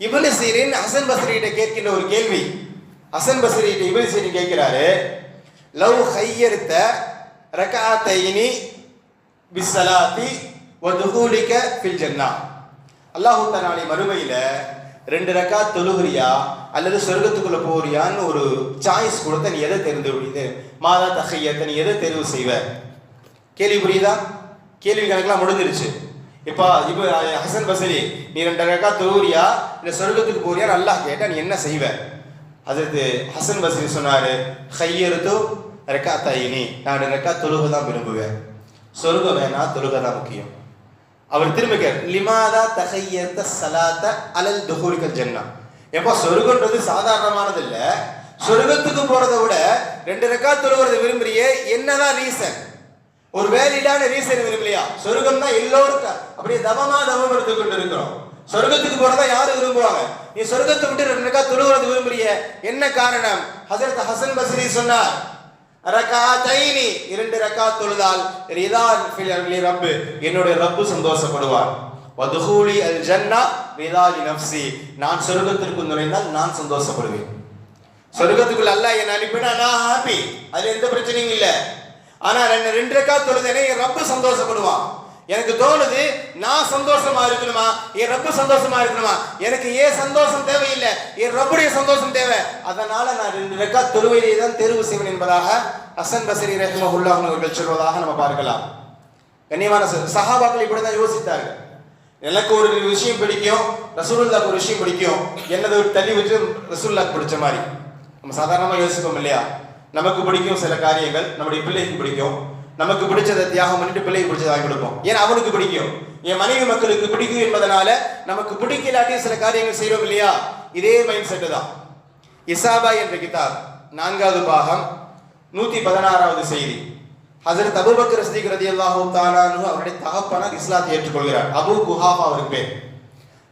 இப்னு சீரின் ஹசன் பஸ்ரிகிட்ட கேட்கின்ற ஒரு கேள்வி. ஹசன் பஸ்ரிகிட்ட இப்னு சீரின் கேட்கிறாரு லவ் ஹையர்த்த ரகாத்தைனி பிஸ்ஸலாத்தி வ துஹூலிக ஃபில் ஜன்னா. அல்லாஹ் நாளை மறுமையில் ரெண்டு ரக்கா தொழுகிறியா அல்லது சொர்க்கத்துக்குள்ள போறியான்னு ஒரு சாய்ஸ் கொடுத்த நீ எதை தெரிந்து விடுது மாதா தகையத்தை நீ எதை தெரிவு செய்வ? கேள்வி புரியுதா? கேள்வி கணக்கெல்லாம் முடிஞ்சிருச்சு. இப்போ இப்போ ஹசன் பசரி நீ ரெண்டு ரக்கா தொழுவுறியா இல்லை சொர்க்கத்துக்கு போறியா? நல்லா கேட்டா நீ என்ன செய்வ? அதற்கு ஹசன் பசரி சொன்னாரு ஹையெழுத்து ரெக்கா தாயினி நான் ரெக்கா தொழுக தான் விரும்புவேன். சொருக வேணா தொழுக தான் முக்கியம். அவர் திரும்ப கேர் லிமாதா தகையத்த சலாத்த அலல் துகூரிக்க ஜன்னா? எப்போ சொருகன்றது சாதாரணமானது இல்லை சொர்க்கத்துக்கு போறதை விட ரெண்டு ரெக்கா தொழுகிறத விரும்புறியே என்னதான் ரீசன் ஒரு வேலிடான ரீசன் விரும்பலையா சொர்க்கம் தான் எல்லோருக்கும். அப்படியே தவமா தவம் எடுத்து கொண்டு இருக்கிறோம் சொர்க்கத்துக்கு போறதா யாரும் விரும்புவாங்க? நீ சொர்க்கத்தை விட்டு ரெண்டுக்கா தொழுகிறது என்ன காரணம்? ஹசரத் ஹசன் பஸ்ரி சொன்னார் தைனி இரண்டு ரக்கா தொழுதால் ரிதான் ரப்பு. என்னுடைய ரப்பு சந்தோஷப்படுவார். வதுகூலி அல் ஜன்னா ரிதாலி நஃப்சி. நான் சொர்க்கத்திற்கு நுழைந்தால் நான் சந்தோஷப்படுவேன். சொர்க்கத்துக்குள்ள அல்லாஹ் என்ன அனுப்பினா நான் ஹாப்பி அதுல எந்த பிரச்சனையும் இல்லை. ஆனா ரெண்டு ரெண்டு ரெக்கா தொழுதேனே என் ரப்பு சந்தோஷப்படுவான். எனக்கு தோணுது நான் சந்தோஷமா இருக்கணுமா? என் ரப்பு சந்தோஷமா இருக்கணுமா? எனக்கு ஏன் சந்தோஷம் தேவையில்லை? என் ரப்புடைய சந்தோஷம் தேவை. அதனால நான் ரெண்டு ரெக்கா தொழுவையிலே தான் தேர்வு செய்வேன் என்பதாக ஹசன் பசரி ரஹ்மஹுல்லாஹ் அவர்கள் சொல்வதாக நம்ம பார்க்கலாம். கண்ணியமான ச- சஹாபாக்கள் இப்படி தான் யோசித்தார்கள். எனக்கு ஒரு விஷயம் பிடிக்கும் ரசூலுல்லாக்கு ஒரு விஷயம் பிடிக்கும். என்னது ஒரு தள்ளி வச்சு ரசூல்லாக்கு பிடிச்ச மாதிரி. நம்ம சாதாரணமாக யோசிப்போம் இல்லையா? நமக்கு பிடிக்கும் சில காரியங்கள் நம்முடைய பிள்ளைக்கு பிடிக்கும். நமக்கு பிடிச்சதை தியாகம் பண்ணிட்டு பிள்ளைக்கு பிடிச்சதை வாங்கி கொடுப்போம். ஏன் அவனுக்கு பிடிக்கும்? என் மனைவி மக்களுக்கு பிடிக்கும் என்பதனால நமக்கு பிடிக்கலாட்டியும் சில காரியங்கள் செய்யறோம் இல்லையா? இதே மைண்ட் செட்டு தான். இசாபா என்ற கிதாப் நான்காவது பாகம் நூத்தி பதினாறாவது செய்தி. ஹசரத் அபூபக்கர் சித்திக் ரதியல்லாஹு தானானு அவருடைய தகப்பனார் இஸ்லாத்தை ஏற்றுக்கொள்கிறார். அபு குஹாஃபா அவருக்கு பேர்.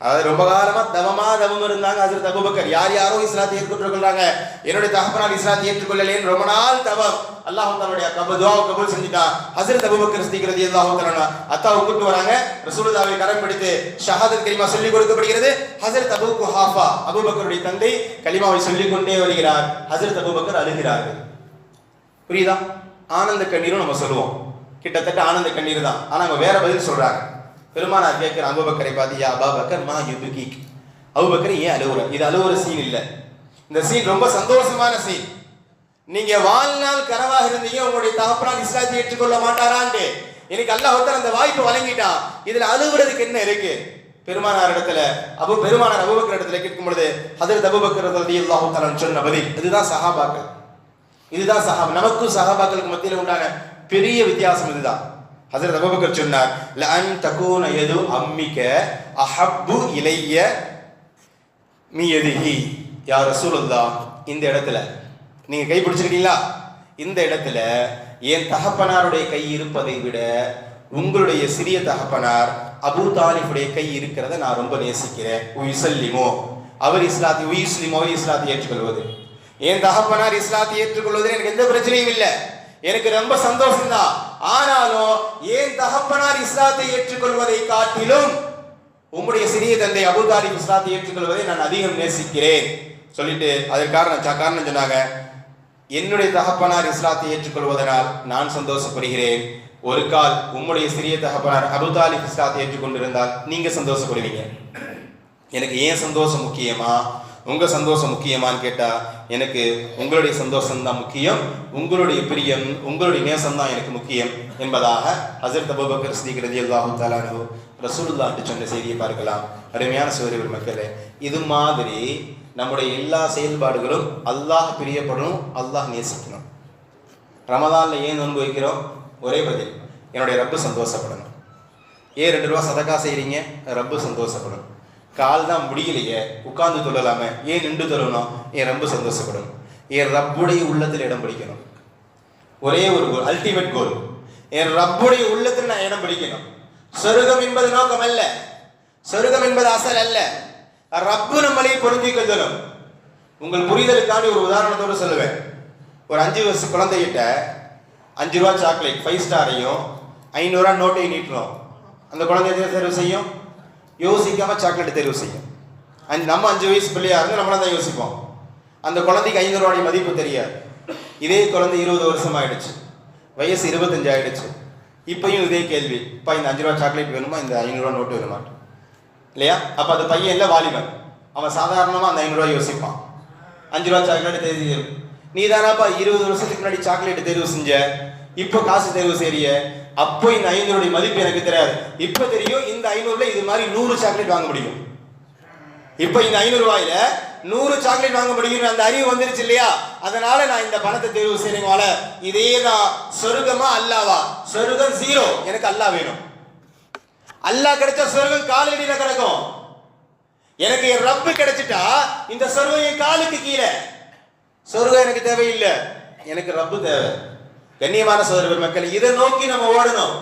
அதாவது ரொம்ப காலமா தவமா தவம் இருந்தாங்க ஹசரத் தகுபக்கர் யார் யாரோ இஸ்லாத்தை ஏற்றுக்கொள்றாங்க என்னுடைய தகப்பனார் இஸ்லாத்தை ஏற்றுக்கொள்ளலேன்னு ரொம்ப நாள் தவம். அல்லாஹ் தன்னுடைய கப துவாவை கபூல் செஞ்சுட்டான் ஹசரத் அபூபக்கர் சித்திக் ரதியல்லாஹு தாலா அத்தாவை கூட்டு வராங்க. ரசூலுதாவை கரம் பிடித்து ஷஹாதத் கலிமா சொல்லி கொடுக்கப்படுகிறது. ஹசரத் அபூ குஹாஃபா அபூபக்கருடைய தந்தை கலிமாவை சொல்லிக் கொண்டே வருகிறார். ஹசரத் அபூபக்கர் அழுகிறார்கள். புரியுதா? ஆனந்த கண்ணீரும் நம்ம சொல்லுவோம். கிட்டத்தட்ட ஆனந்த கண்ணீர் தான். ஆனா அவங்க வேற பதில் சொல்றாங்க. பெருமானார் கேட்கிற அபுபக்கரை பார்த்து யா அபாபக்கர் மா யுதுகி அபுபக்கர் ஏன் அழுவுற? இது அழுவுற சீன் இல்லை. இந்த சீன் ரொம்ப சந்தோஷமான சீன் நீங்க வாழ்நாள் கனவாக இருந்தீங்க உங்களுடைய தகப்பனார் இஸ்லாத்தை ஏற்றுக்கொள்ள மாட்டாரான்ட்டு. எனக்கு அல்லாஹ் அந்த வாய்ப்பு வழங்கிட்டான் இதுல அழுகுறதுக்கு என்ன இருக்கு? பெருமானார் இடத்துல அபு பெருமானார் அபுபக்கர் இடத்துல கேட்கும் பொழுது ஹதரத் அபுபக்கர் சொன்ன பதில் இதுதான் சஹாபாக்கள். இதுதான் சகா நமக்கும் சஹாபாக்களுக்கு மத்தியில் உண்டான பெரிய வித்தியாசம் இதுதான். ஹசரத் அபுபக்கர் சொன்னார் லன் தகூன எது அம்மிக்க அஹப்பு இலைய மியதிஹி. யார் ரசூலுல்லா இந்த இடத்துல. நீங்கள் கை பிடிச்சிருக்கீங்களா? இந்த இடத்துல என் தகப்பனாருடைய கை இருப்பதை விட உங்களுடைய சிறிய தகப்பனார் அபூ தாலிஃபுடைய கை இருக்கிறத நான் ரொம்ப நேசிக்கிறேன். உயிசல்லிமோ. அவர் இஸ்லாத்தி உயிஸ்லிமோ இஸ்லாத்தை ஏற்றுக்கொள்வது. என் தகப்பனார் இஸ்லாத்தை ஏற்றுக்கொள்வதில் எனக்கு எந்த பிரச்சனையும் இல்லை. எனக்கு ரொம்ப சந்தோஷம் தான் ஆனாலும் ஏன் தகப்பனார் இஸ்லாத்தை ஏற்றுக்கொள்வதை காட்டிலும் உம்முடைய சிறிய தந்தை அபுதாலிப் இஸ்லாத்தை ஏற்றுக்கொள்வதை நான் அதிகம் நேசிக்கிறேன். சொல்லிட்டு அதற்காக காரணம் காரணம் சொன்னாங்க. என்னுடைய தகப்பனார் இஸ்லாத்தை ஏற்றுக்கொள்வதனால் நான் சந்தோஷப்படுகிறேன். ஒரு கால் உம்முடைய சிறிய தகப்பனார் அபுதாலிப் இஸ்லாத்தை ஏற்றுக்கொண்டிருந்தால் நீங்க சந்தோஷப்படுவீங்க. எனக்கு ஏன் சந்தோஷம் முக்கியமா? உங்கள் சந்தோஷம் முக்கியமான்னு கேட்டால் எனக்கு உங்களுடைய சந்தோஷம்தான் முக்கியம் உங்களுடைய பிரியம் உங்களுடைய நேசம் தான் எனக்கு முக்கியம் என்பதாக ஹசரத் அபுபக்கர் சித்திக் ரலியல்லாஹு தஆலா ரசூலுல்லாட்டு சொன்ன செய்தியை பார்க்கலாம். அருமையான சிவரிவர் மக்களே இது மாதிரி நம்முடைய எல்லா செயல்பாடுகளும் அல்லாஹ் பிரியப்படணும் அல்லாஹ் நேசிக்கணும். ரமதானில் ஏன் நோன்பு வைக்கிறோம்? ஒரே பதில் என்னுடைய ரப்பு சந்தோஷப்படணும். ஏன் ரெண்டு ரூபா சதக்கா செய்கிறீங்க ரப்பு சந்தோஷப்படும் கால் தான் முடியலையே உட்கார்ந்து தொழலாம ஏன் நின்று தொழணும்? ஏன் ரொம்ப சந்தோஷப்படும். என் ரப்புடைய உள்ளத்தில் இடம் பிடிக்கணும். ஒரே ஒரு கோல் அல்டிமேட் கோல் என் ரப்புடைய உள்ளத்தில் நான் இடம் பிடிக்கணும். சொருகம் என்பது நோக்கம் அல்ல. சொருகம் என்பது அசல் அல்ல. ரப்பு நம்மளே பொருந்திக் கொள்ளணும் உங்கள் புரிதலுக்காண்டி ஒரு உதாரணத்தோடு சொல்லுவேன். ஒரு அஞ்சு வருஷ குழந்தைகிட்ட அஞ்சு ரூபா சாக்லேட் ஃபைவ் ஸ்டாரையும் ஐநூறுரூவா நோட்டையும் நீட்டுறோம் அந்த குழந்தை எதை செய்யும்? யோசிக்காமல் சாக்லேட் தேர்வு செய்யும் அஞ்சு நம்ம அஞ்சு வயசு பிள்ளையாக இருந்து நம்மளாம் தான் யோசிப்போம். அந்த குழந்தைக்கு ஐநூறு ரூபாய் மதிப்பு தெரியாது. இதே குழந்தை இருபது வருஷம் ஆயிடுச்சு. வயசு இருபத்தஞ்சு ஆயிடுச்சு. இப்போயும் இதே கேள்வி. இப்போ இந்த அஞ்சு ரூபா சாக்லேட் வேணுமா? இந்த ஐநூறுரூவா நோட்டு வேணுமா? இல்லையா? அப்போ அந்த பையன் இல்லை வாலிபன். அவன் சாதாரணமாக அந்த ஐநூறுரூவா யோசிப்பான். அஞ்சு ரூபா சாக்லேட் தெரிஞ்சு நீ தானாப்பா இருபது வருஷத்துக்கு முன்னாடி சாக்லேட் தேர்வு செஞ்ச இப்போ காசு தேர்வு செய்ய அப்போ இந்த ஐநூறுடைய மதிப்பு எனக்கு தெரியாது. இப்போ தெரியும் இந்த ஐநூறுல இது மாதிரி நூறு சாக்லேட் வாங்க முடியும். இப்போ இந்த ஐநூறு ரூபாயில நூறு சாக்லேட் வாங்க முடியும் அந்த அறிவு வந்துருச்சு இல்லையா? அதனால நான் இந்த பணத்தை தேர்வு செய்யறேன் இதே தான் சொர்க்கமா அல்லாவா? சொர்க்கம் ஜீரோ எனக்கு அல்லாஹ் வேணும். அல்லாஹ் கிடைச்சா சொர்க்கம் காலடியில கிடக்கும். எனக்கு என் ரப்பு கிடைச்சிட்டா இந்த சொர்க்கம் என் காலுக்கு கீழே. சொர்க்கம் எனக்கு தேவையில்லை. எனக்கு ரப்பு தேவை. கண்ணியமான சோதரர் மக்கள் இதை நோக்கி நம்ம ஓடணும்.